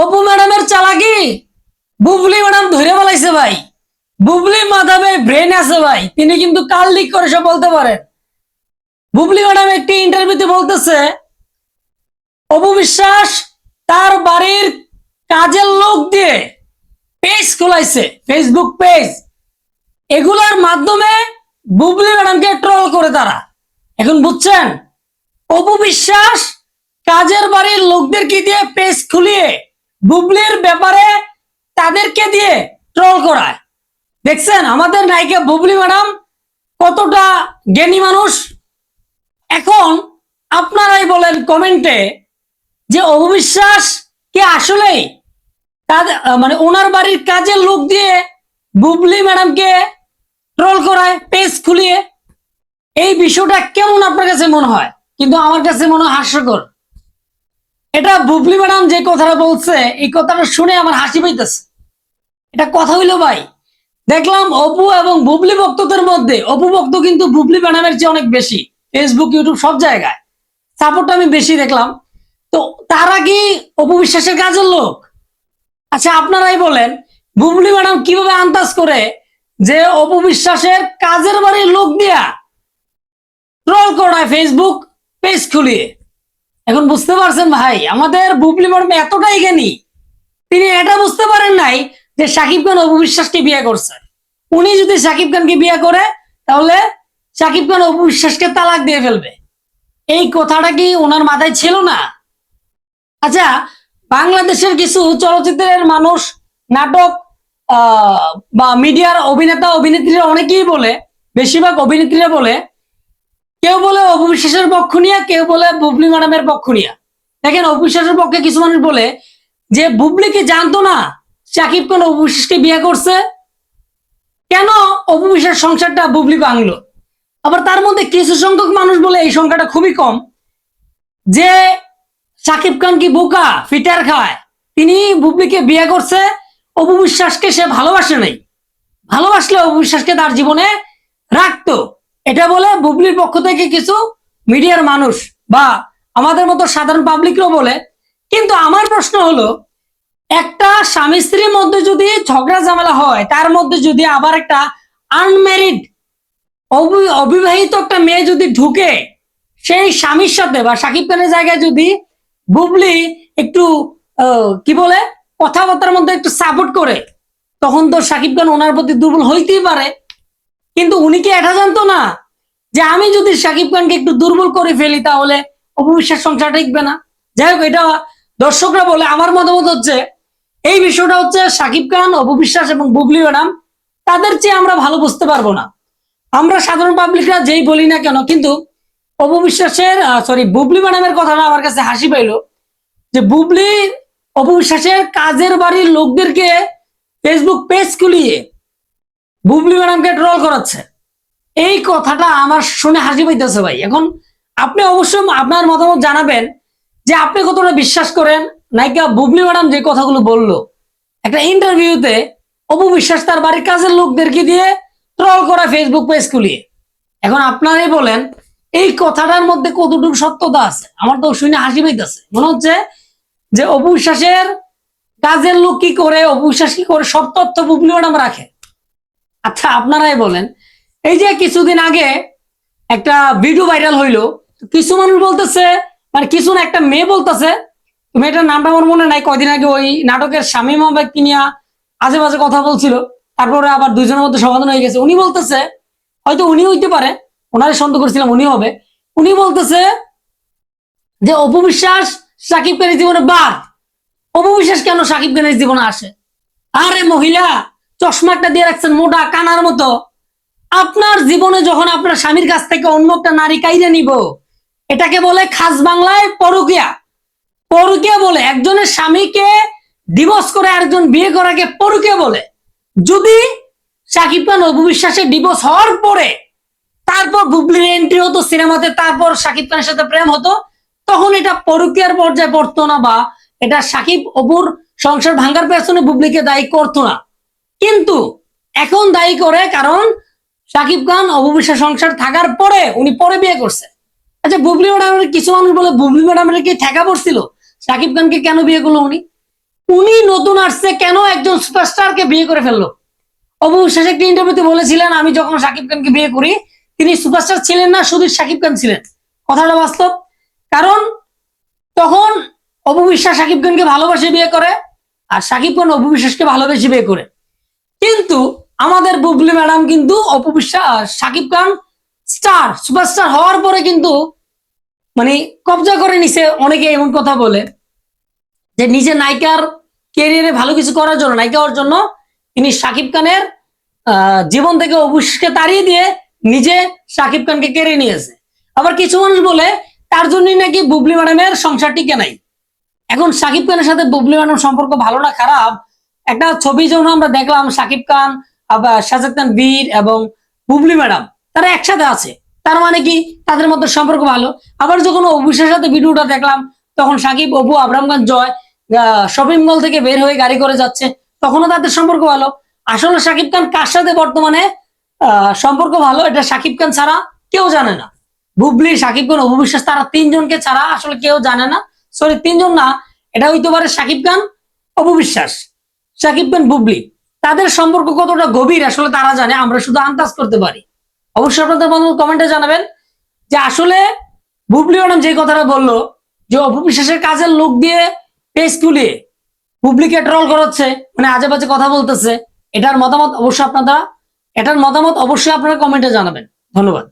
অপু ম্যাডামের চালাকি? বুবলি ম্যাডাম ধরে বলাইছে ভাই। বুবলি মাধাবে ব্রেন আছে ভাই। তিনি কিন্তু কাল লিক করে সব বলতে পারেন বুবলি ম্যাডাম একটি ইন্টারভিউতে বলতেছে, অপু বিশ্বাস, তার বাড়ির কাজের লোক দিয়ে পেজ খোলাইছে ফেসবুক পেজ এগুলার মাধ্যমে বুবলি ম্যাডামকে ট্রল করে তারা। এখন বুঝছেন? অপু বিশ্বাস, কাজের বাড়ির লোকদের কি দিয়ে পেজ খুলিয়ে বুবলির ব্যাপারে তাদেরকে দিয়ে ট্রল করায়। দেখছেন? আমাদের নায়িকা বুবলি ম্যাডাম কতটা জ্ঞানী মানুষ। এখন আপনারাই বলেন কমেন্টে যে অবিশ্বাস কে আসলেই? তাদের মানে ওনার বাড়ির কাজের লোক দিয়ে বুবলি ম্যাডামকে ট্রল করায়, পেজ খুলিয়ে। এই বিষয়টা কেমন আপনার কাছে মনে হয়? কিন্তু আমার কাছে মনে হয় হাস্যকর। এটা বুবলি ম্যাডাম যে কথাটা বলছে, এই কথাটা শুনে আমার হাসি পাইতেছে। এটা কথা হইল ভাই, দেখলাম অপু এবং বুবলি ভক্তদের মধ্যে, অপু ভক্ত কিন্তু বুবলি ম্যাডামের চেয়ে অনেক বেশি ফেসবুক ইউটিউব সব জায়গায়। সাপোর্ট আমি বেশি দেখলাম। তো তারা কি অপু বিশ্বাসের কাজের লোক? আচ্ছা আপনারাই বলেন, বুবলি ম্যাডাম কীভাবে আন্দাজ করে যে অপু বিশ্বাসের কাজের বাড়ির লোক দিয়া ট্রল করায় ফেসবুক পেজ খুলিয়ে? এখন বুঝতে পারছেন ভাই, আমাদের বুবলি ম্যাডাম এতটাই জ্ঞানী, তিনি এটা বুঝতে পারেন নাই যে সাকিব খান অপু বিশ্বাসকে বিয়ে করছে। উনি যদি সাকিব খানকে বিয়ে করে, তাহলে সাকিব খান অপবিশ্বাসকে তালাক দিয়ে ফেলবে। এই কথাটা কি ওনার মাথায় ছিল না? আচ্ছা বাংলাদেশের কিছু চলচ্চিত্রের মানুষ, নাটক বা মিডিয়ার অভিনেতা, অভিনেত্রীরা অনেকেই বলে, বেশিরভাগ অভিনেত্রীরা বলে কেউ বলে অপবিশ্বাসের পক্ষ নিয়ে, কেউ বলে বুবলি ম্যাডামের পক্ষ নিয়ে। দেখেন অপবিশ্বাসের পক্ষে কিছু মানুষ বলে যে বুবলিকে জানতো না সাকিব খান অপবিশ্বাসকে বিয়ে করছে। কেন অপবিশ্বাস সংসারটা বুবলি ভাঙলো? আবার তার মধ্যে কিছু সংখ্যক মানুষ বলে এই সংখ্যাটা খুবই কম যে সাকিব খান কি বোকা, ফিটার খায়। তিনি বুবলিকে বিয়ে করছে অপু বিশ্বাসকে সে ভালোবাসে নাই। ভালোবাসলে অপু বিশ্বাসকে তার জীবনে রাখতো। এটা বলে বুবলির পক্ষ থেকে কিছু মিডিয়ার মানুষ বা আমাদের মতো সাধারণ পাবলিকরাও বলে। কিন্তু আমার প্রশ্ন হলো, একটা স্বামী স্ত্রীর মধ্যে যদি ঝগড়া ঝামেলা হয়, তার মধ্যে যদি আবার একটা আনম্যারিড অবিবাহিত একটা মেয়ে যদি ঢুকে, সেই স্বামীর সাথে বা সাকিব খানের জায়গায় যদি বুবলি একটু কি বলে, কথাবার্তার মধ্যে একটু সাপোর্ট করে, তখন তো সাকিব খান ওনার প্রতি দুর্বল হইতেই পারে। কিন্তু উনি কি এটা জানতো না? যে আমি যদি সাকিব খানকে একটু দুর্বল করে ফেলি তাহলে অপবিশ্বাস সংসার টিকবে না? যাই হোক, এটা দর্শকরা বলে, আমার মতামত হচ্ছে, এই বিষয়টা হচ্ছে সাকিব খান, অপবিশ্বাস এবং বুবলি ম্যাডাম, তাদের চেয়ে আমরা ভালো বুঝতে পারব না। আমরা সাধারণ পাবলিকরা যেই বলি না কেন, কিন্তু অপবিশ্বাসের সরি বুবলি ম্যাডামের কথাটা আমার কাছে হাসি পাইলো, যে বুবলি অপবিশ্বাসের কাজের বাড়ির লোকদেরকে ফেসবুক পেজ খুলিয়ে বুবলি ম্যাডামকে ট্রল করাচ্ছে। এই কথাটা আমার শুনে হাসি পাইতেছে ভাই। এখন আপনি অবশ্যই আপনার মতামত জানাবেন যে আপনি কতটা বিশ্বাস করেন? নায়িকা বুবলি ম্যাডাম যে কথাগুলো বলল, একটা ইন্টারভিউতে অপু বিশ্বাস তার বাড়ির কাজের লোকদেরকে দিয়ে ট্রল করা ফেসবুক পেজ খুলিয়ে। এখন আপনারাই বলেন, এই কথাটার মধ্যে কতটুকু সত্যতা আছে? আমার তো শুনে হাসি পাইতেছে। মনে হচ্ছে যে অপু বিশ্বাসের কাজের লোক কি করে অপু বিশ্বাস কি করে সব তথ্য বুবলি ম্যাডাম রাখে। আচ্ছা আপনারাই বলেন। এই যে কিছুদিন আগে একটা ভিডিও ভাইরাল হইল, কিছু মানুষ বলতেছে মানে কিছু না, একটা মেয়ে বলতেছে, মেয়েটার নামটা আমার মনে নাই, কয়দিন আগে ওই নাটকের স্বামী মোহাম্মদ কিনিয়া আজে বাজে কথা বলছিল, তারপরে আবার দুইজনের মধ্যে সমাধান হয়ে গেছে। উনি বলতেছে, হয়তো উনি হইতে পারে ওনারে সন্দেহ করেছিলাম উনি হবে। উনি বলতেছে যে অপবিশ্বাস সাকিব খানের জীবনে বাদ অপবিশ্বাস কেন সাকিব খানের জীবনে আসে? আরে মহিলা চশমাটা দিয়ে রাখছেন মোটা কানার মতো। আপনার জীবনে যখন আপনার স্বামীর কাছ থেকে অন্য একটা নারী কাইরে নিব, এটাকে বলে খাস বাংলায় পরকিয়া। পরকিয়া বলে, একজনের স্বামীকে ডিভোর্স করে আরেকজন বিয়ে করাকে পরকিয়া বলে। যদি সাকিব খান অপবিশ্বাসের ডিভোর্স হওয়ার পরে তারপর বুবলির এন্ট্রি হতো সিনেমাতে, তারপর সাকিব খানের সাথে প্রেম হতো, তখন এটা পরকিয়ার পর্যায়ে পড়তো না বা এটা সাকিব অপুর সংসার ভাঙ্গার পেছনে বুবলিকে দায়ী করতো না। কিন্তু এখন দায়ী করে কারণ সাকিব খান অববিশ্বাস সংসার থাকার পরে উনি পরে বিয়ে করছে। আচ্ছা বুবলি ম্যাডামের কিছু মানুষ বলে বুবলি ম্যাডামের কি ঠেকা পড়ছিল? সাকিব খানকে কেন বিয়ে করল উনি? উনি নতুন আসছে কেন একজন সুপারস্টারকে বিয়ে করে ফেলল? অপু বিশ্বাস একটি ইন্টারভিউতে বলেছিলেন, আমি যখন শাকিব খানকে বিয়ে করি, তিনি সুপারস্টার ছিলেন না, শুধু শাকিব খান ছিলেন। কথাটা বাস্তব। কারণ তখন অপু বিশ্বাস শাকিব খানকে ভালোবাসে বিয়ে করে, আর শাকিব খান অপু বিশ্বাসকে ভালোবেসে বিয়ে করে। কিন্তু আমাদের বুবলি ম্যাডাম কিন্তু অপু বিশ্বাস শাকিব খান স্টার, সুপারস্টার হওয়ার পরে কিন্তু মানে কবজা করে নিছে, অনেকে এমন কথা বলে। যে নিজে নায়িকার ক্যারিয়ারে ভালো কিছু করার জন্য, নায়িকা হওয়ার জন্য তিনি শাকিব খানের জীবন থেকে অবশ্যকে তাড়িয়ে দিয়ে নিজে শাকিব খানকে কেড়ে নিয়েছে। আবার কিছু মানুষ বলে, তার জন্যই নাকি বুবলি ম্যাডামের সংসার টিকে নাই। এখন শাকিব খানের সাথে বুবলি ম্যাডাম সম্পর্ক ভালো না, খারাপ একটা ছবি যখন আমরা দেখলাম শাকিব খান আবার খান বীর এবং বুবলি ম্যাডাম, তারা একসাথে আছে। তার মানে কি? তাদের মধ্যে সম্পর্ক ভালো। আবার যখন অভিষেকের সাথে ভিডিওটা দেখলাম, তখন সাকিব, অপু খান, জয় শপিং মল থেকে বের হয়ে গাড়ি করে যাচ্ছে। তখনও তাদের সম্পর্ক ভালো। আসলে সাকিব খান কার সাথে বর্তমানে সম্পর্ক ভালো? এটা সাকিব খান ছাড়া কেউ জানে না। বুবলি, সাকিব খান, অপু বিশ্বাস, তারা তিনজনকে ছাড়া আসলে কেউ জানে না। সরি তিনজন না, এটা হইতে পারে সাকিব খান, অপু বিশ্বাস। সাকিব খান, বুবলি, তাদের সম্পর্ক কতটা গভীর আসলে তারা জানে, আমরা শুধু আন্দাজ করতে পারি। অবশ্যই আপনাদের বন্ধু কমেন্টে জানাবেন যে আসলে বুবলি ম্যাডাম যে কথাটা বলল, যে অপু বিশ্বাসের কাজের লোক দিয়ে পেজ খুলিয়ে বুবলিকে ট্রল করাচ্ছে মানে আজে বাজে কথা বলতেছে, এটার মতামত অবশ্যই আপনারা, এটার মতামত অবশ্যই আপনারা কমেন্টে জানাবেন। ধন্যবাদ।